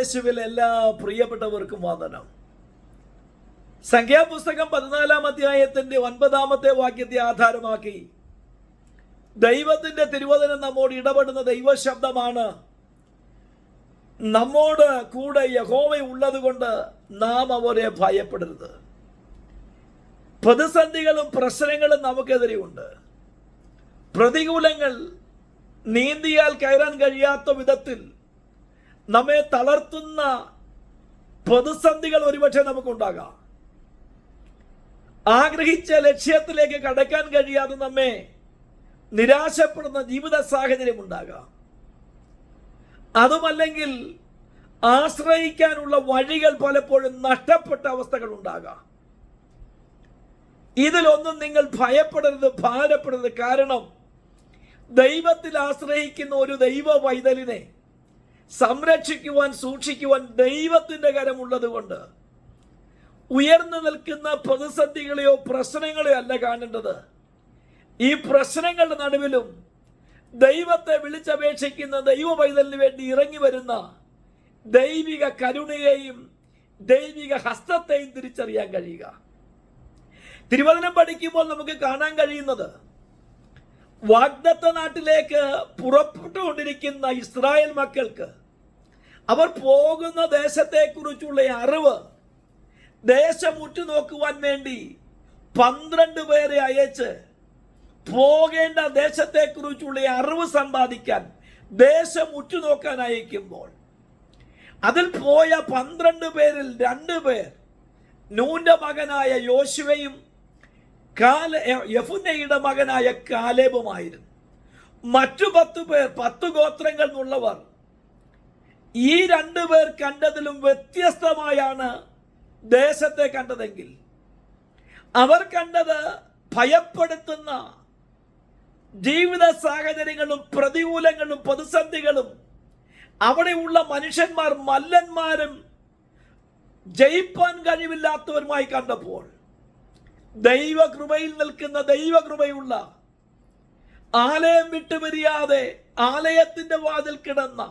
ക്രിസ്തുവേശുവിൽ എല്ലാ പ്രിയപ്പെട്ടവർക്കും വന്ദനം. സംഖ്യാപുസ്തകം പതിനാലാം അധ്യായത്തിന്റെ ഒൻപതാമത്തെ വാക്യത്തെ ആധാരമാക്കി ദൈവത്തിന്റെ തിരുവചനം നമ്മോട് ഇടപെടുന്ന ദൈവശബ്ദമാണ്. നമ്മോട് കൂടെ യഹോവ ഉള്ളത് കൊണ്ട് നാം അവരെ ഭയപ്പെടരുത്. പ്രതിസന്ധികളും പ്രശ്നങ്ങളും നമുക്കെതിരെ ഉണ്ട് പ്രതികൂലങ്ങൾ നീന്തിയാൽ കയറാൻ കഴിയാത്ത വിധത്തിൽ നമ്മെ തളർത്തുന്ന പ്രതിസന്ധികൾ ഒരുപക്ഷെ നമുക്കുണ്ടാകാം. ആഗ്രഹിച്ച ലക്ഷ്യത്തിലേക്ക് കടക്കാൻ കഴിയാതെ നമ്മെ നിരാശപ്പെടുന്ന ജീവിത സാഹചര്യം ഉണ്ടാകാം. അതുമല്ലെങ്കിൽ ആശ്രയിക്കാനുള്ള വഴികൾ പലപ്പോഴും നഷ്ടപ്പെട്ട അവസ്ഥകൾ ഉണ്ടാകാം. ഇതിലൊന്നും നിങ്ങൾ ഭയപ്പെടരുത് ഭാരപ്പെടരുത്. കാരണം ദൈവത്തിൽ ആശ്രയിക്കുന്ന ഒരു ദൈവ വൈതലിനെ സംരക്ഷിക്കുവാൻ സൂക്ഷിക്കുവാൻ ദൈവത്തിന്റെ കരമുള്ളത് കൊണ്ട് ഉയർന്നു നിൽക്കുന്ന പ്രതിസന്ധികളെയോ പ്രശ്നങ്ങളെയോ അല്ല കാണേണ്ടത്. ഈ പ്രശ്നങ്ങളുടെ നടുവിലും ദൈവത്തെ വിളിച്ചപേക്ഷിക്കുന്ന ദൈവ പൈതലിന് വേണ്ടി ഇറങ്ങി വരുന്ന ദൈവിക കരുണയെയും ദൈവിക ഹസ്തത്തെയും തിരിച്ചറിയാൻ കഴിയുക. തിരുവചനം പഠിക്കുമ്പോൾ നമുക്ക് കാണാൻ കഴിയുന്നത് വാഗ്ദത്ത നാട്ടിലേക്ക് പുറപ്പെട്ടുകൊണ്ടിരിക്കുന്ന ഇസ്രായേൽ മക്കൾക്ക് അവർ പോകുന്ന ദേശത്തെക്കുറിച്ചുള്ള അറിവ് ദേശം ഉറ്റുനോക്കുവാൻ വേണ്ടി പന്ത്രണ്ട് പേരെ അയച്ച് പോകേണ്ട ദേശത്തെക്കുറിച്ചുള്ള അറിവ് സമ്പാദിക്കാൻ ദേശം ഉറ്റുനോക്കാൻ അയക്കുമ്പോൾ അതിൽ പോയ പന്ത്രണ്ട് പേരിൽ രണ്ട് പേർ നൂന്റെ മകനായ യോശുവയും കാല യഫുനയുടെ മകനായ കാലേബുമായിരുന്നു. മറ്റു പത്ത് പേർ പത്ത് ഗോത്രങ്ങൾ എന്നുള്ളവർ ഈ രണ്ടു പേർ കണ്ടതിലും വ്യത്യസ്തമായാണ് ദേശത്തെ കണ്ടതെങ്കിൽ. അവർ കണ്ടത് ഭയപ്പെടുത്തുന്ന ജീവിത സാഹചര്യങ്ങളും പ്രതികൂലങ്ങളും പ്രതിസന്ധികളും അവിടെയുള്ള മനുഷ്യന്മാർ മല്ലന്മാരും ജയിപ്പാൻ കഴിവില്ലാത്തവരുമായി കണ്ടപ്പോൾ ദൈവകൃപയിൽ നിൽക്കുന്ന ദൈവകൃപയുള്ള ആലയം വിട്ടുപിരിയാതെ ആലയത്തിന്റെ വാതിൽ കിടന്ന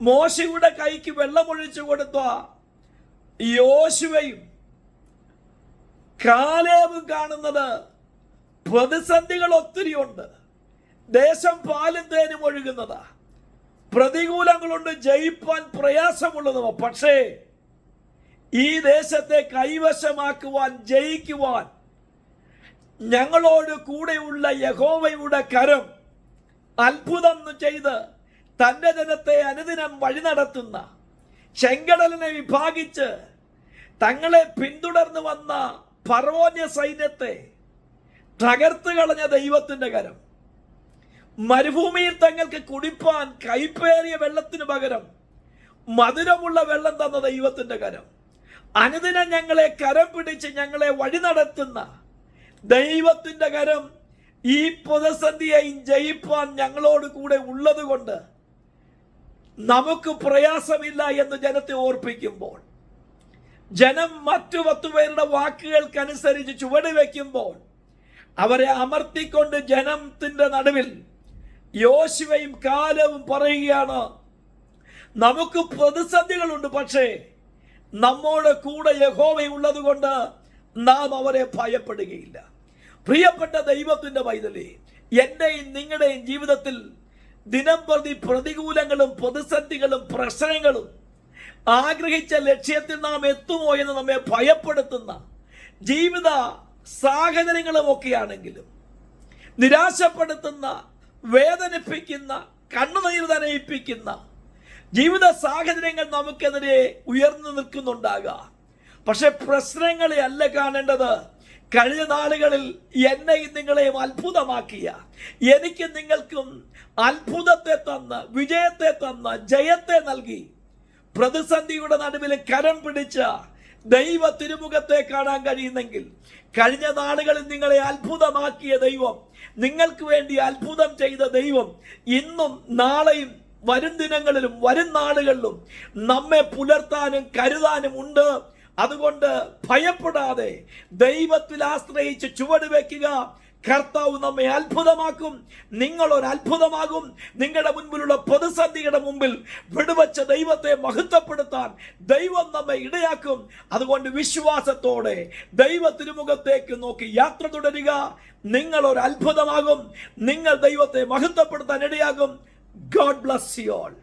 മോശയുടെ കൈക്ക് വെള്ളമൊഴിച്ചു കൊടുത്ത. യോശുവയും കാലേവും കാണുന്നത് പ്രതിസന്ധികൾ ഒത്തിരിയുണ്ട് ദേശം പാലും തേനും ഒഴുകുന്നതാ. പ്രതികൂലങ്ങളുണ്ട് ജയിപ്പാൻ പ്രയാസമുള്ളതുമോ പക്ഷേ ഈ ദേശത്തെ കൈവശമാക്കുവാൻ ജയിക്കുവാൻ ഞങ്ങളോട് കൂടെയുള്ള യഹോവയുടെ കരം അത്ഭുതം ചെയ്ത് തന്റെ ജനത്തെ അനുദിനം വഴി നടത്തുന്ന ചെങ്കടലിനെ വിഭാഗിച്ച് തങ്ങളെ പിന്തുടർന്നു വന്ന ഫറോന്യ സൈന്യത്തെ തകർത്ത് കളഞ്ഞ ദൈവത്തിന്റെ കരം. മരുഭൂമിയിൽ തങ്ങൾക്ക് കുടിപ്പാൻ കൈപ്പേറിയ വെള്ളത്തിന് പകരം മധുരമുള്ള വെള്ളം തന്ന ദൈവത്തിന്റെ കരം. അനുദിനം ഞങ്ങളെ കരം പിടിച്ച് ഞങ്ങളെ വഴി നടത്തുന്ന ദൈവത്തിന്റെ കരം ഈ പ്രതിസന്ധിയെയും ജയിപ്പാൻ ഞങ്ങളോട് കൂടെ ഉള്ളത് കൊണ്ട് നമുക്ക് പ്രയാസമില്ല എന്ന് ജനത്തെ ഓർപ്പിക്കുമ്പോൾ ജനം മറ്റു പത്തുപേരുടെ വാക്കുകൾക്കനുസരിച്ച് ചുവട് വയ്ക്കുമ്പോൾ അവരെ അമർത്തിക്കൊണ്ട് ജനത്തിന്റെ നടുവിൽ യോശുവയും കാലവും പറയുകയാണ് നമുക്ക് പ്രതിസന്ധികളുണ്ട് പക്ഷേ നമ്മുടെ കൂടെ യഹോവയുള്ളത് കൊണ്ട് നാം അവരെ ഭയപ്പെടുകയില്ല. പ്രിയപ്പെട്ട ദൈവത്തിന്റെ വൈതലേ എന്റെയും നിങ്ങളുടെയും ജീവിതത്തിൽ ദിനം പ്രതി പ്രതികൂലങ്ങളും പ്രതിസന്ധികളും പ്രശ്നങ്ങളും ആഗ്രഹിച്ച ലക്ഷ്യത്തിൽ നാം എത്തുമോ എന്ന് നമ്മെ ഭയപ്പെടുത്തുന്ന ജീവിത സാഹചര്യങ്ങളും ഒക്കെയാണെങ്കിലും നിരാശപ്പെടുത്തുന്ന വേദനിപ്പിക്കുന്ന കണ്ണുനീർ നനയിപ്പിക്കുന്ന ജീവിത സാഹചര്യങ്ങൾ നമുക്കെതിരെ ഉയർന്നു നിൽക്കുന്നുണ്ടാകാം. പക്ഷെ പ്രശ്നങ്ങളെ അല്ല കാണേണ്ടത് കഴിഞ്ഞ നാളുകളിൽ എന്നെയും നിങ്ങളെയും അത്ഭുതമാക്കിയ എനിക്ക് നിങ്ങൾക്കും അത്ഭുതത്തെ തന്ന് വിജയത്തെ തന്ന് ജയത്തെ നൽകി പ്രതിസന്ധിയുടെ നടുവിൽ കരം പിടിച്ച ദൈവ തിരുമുഖത്തെ കാണാൻ കഴിയുന്നെങ്കിൽ കഴിഞ്ഞ നാളുകളിൽ നിങ്ങളെ അത്ഭുതമാക്കിയ ദൈവം നിങ്ങൾക്ക് വേണ്ടി അത്ഭുതം ചെയ്ത ദൈവം ഇന്നും നാളെയും വരും ദിനങ്ങളിലും വരും നാളുകളിലും നമ്മെ പുലർത്താനും കരുതാനും ഉണ്ട്. അതുകൊണ്ട് ഭയപ്പെടാതെ ദൈവത്തിൽ ആശ്രയിച്ച് ചുവട് വയ്ക്കുക കർത്താവ് നമ്മെ അത്ഭുതമാക്കും. നിങ്ങൾ ഒരു അത്ഭുതമാകും നിങ്ങളുടെ മുൻപിലുള്ള പ്രതിസന്ധിയുടെ മുമ്പിൽ വിടുവച്ച ദൈവത്തെ മഹത്വപ്പെടുത്താൻ ദൈവം നമ്മെ ഇടയാക്കും. അതുകൊണ്ട് വിശ്വാസത്തോടെ ദൈവ മുഖത്തേക്ക് നോക്കി യാത്ര തുടരുക. നിങ്ങൾ ഒരു അത്ഭുതമാകും നിങ്ങൾ ദൈവത്തെ മഹത്വപ്പെടുത്താൻ ഇടയാകും. God bless you all